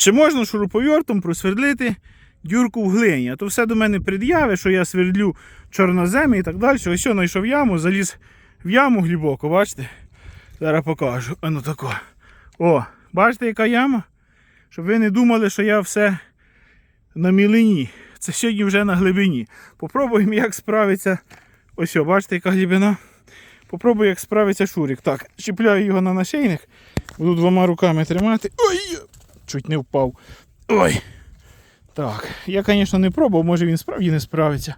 Чи можна шуруповертом просвердлити дюрку в глині? А то все до мене пред'яви, що я свердлю чорноземи і так далі. Ось що знайшов яму, заліз в яму глибоко, бачите? Зараз покажу. Ану тако. О, бачите, яка яма? Щоб ви не думали, що я все на мілині. Це сьогодні вже на глибині. Попробуємо, як справиться. Ось, о, бачите, яка глибина. Попробую, як справиться шурик. Так, чіпляю його на нашийник. Буду двома руками тримати. Ой! Чуть не впав. Ой. Так, я, звісно, не пробував, може він справді не справиться.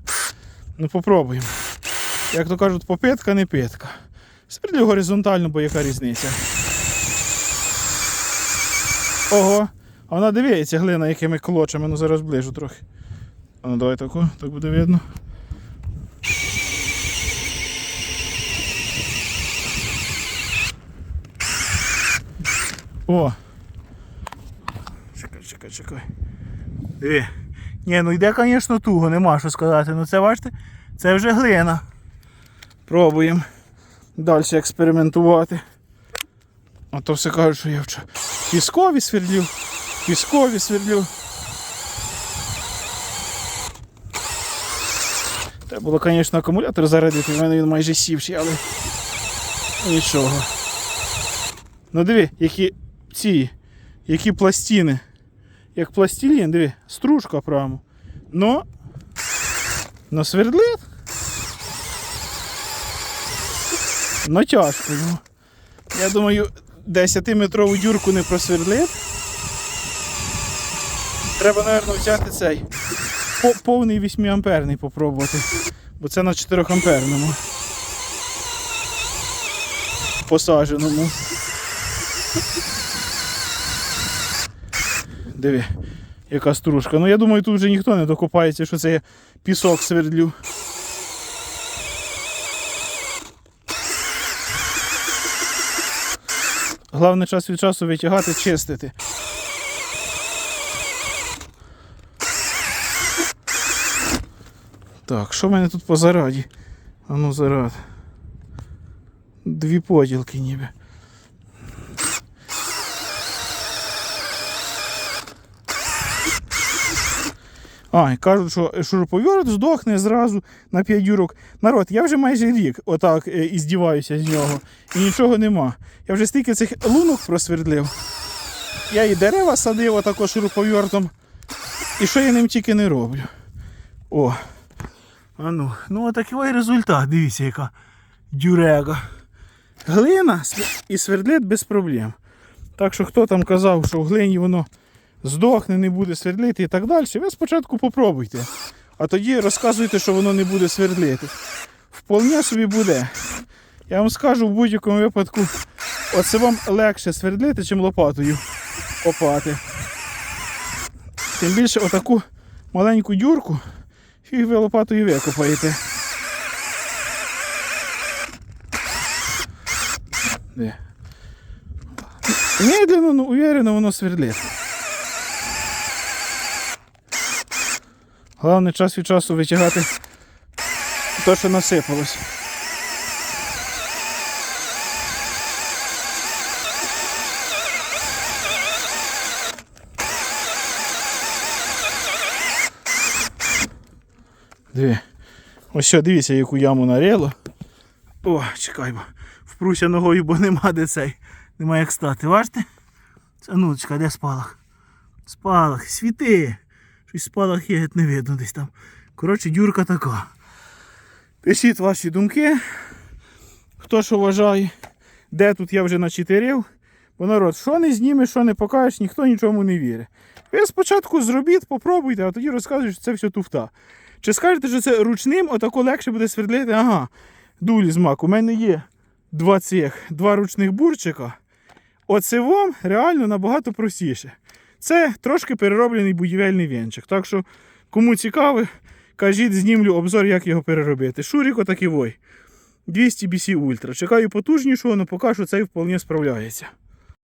Ну попробуємо. Як то кажуть, попитка не питка. Свердлю горизонтально, бо яка різниця. Ого, а вона дивиться глина, якими колочами, ну зараз ближу трохи. А ну давай таку, так буде видно. О! Чекай, чекай. Диви. Ні, ну йде, звісно, туго, нема що сказати. Ну це бачите, це вже глина. Пробуємо далі експериментувати. А то все кажуть, що я вчора піскові свердлю, піскові свердлю. Треба було, звісно, акумулятор зарядити, в мене він майже сівший, але нічого. Ну диви, які ці, які пластини. Як пластилін, диви, стружка прямо. Но, но свердлит. Но тяжко. Ну. Я думаю, 10-метрову дюрку не просвердлит. Треба, мабуть, взяти цей повний 8 амперний попробувати. Бо це на 4 амперному. Диви, яка стружка. Ну я думаю, тут вже ніхто не докопається, що це я пісок свердлю. Головне час від часу витягати, чистити. Так, що в мене тут по зараді? А ну зарад. Дві поділки ніби. А, і кажуть, що шуруповерт здохне зразу на 5 дюрок. Народ, я вже майже рік отак е, і здіваюся з нього. І нічого нема. Я вже стільки цих лунок просвердлив. Я і дерева садив отако шуруповертом. І що я ним тільки не роблю. О. А ну, ну отакий ось результат. Дивіться, яка дюрега. Глина і свердлит без проблем. Так що хто там казав, що в глині воно здохне, не буде свердлити і так далі, ви спочатку попробуйте. А тоді розказуйте, що воно не буде свердлити. Вполне собі буде. Я вам скажу в будь-якому випадку, оце вам легше свердлити, чим лопатою копати. Тим більше отаку маленьку дюрку фіг ви лопатою викопаєте. Медленно, но уверенно воно свердлить. Головне час від часу витягати те, що насипалось. Диви. Ось що, дивіться, яку яму наріло. О, чекай, бо впруся ногою, бо нема де цей. Нема як стати. Бачите? Це ну, чекай, де спалах? Спалах, світи. Щось спалах є, не видно десь там. Коротше, дюрка така. Пишіть ваші думки. Хто що вважає, де тут я вже начитерів. Бо народ, що не знімеш, що не покажеш, ніхто нічому не вірить. Ви спочатку зробіть, попробуйте, а тоді розказуєте, що це все туфта. Чи скажете, що це ручним, отако легше буде свердлити? Ага, дулі з мак. У мене є два цих, два ручних бурчика. Оце вам реально набагато простіше. Це трошки перероблений будівельний вінчик. Так що, кому цікаво, кажіть, знімлю обзор, як його переробити. Шурік отакий вой. 200 BC Ultra. Чекаю потужнішого, але поки що цей вполне справляється.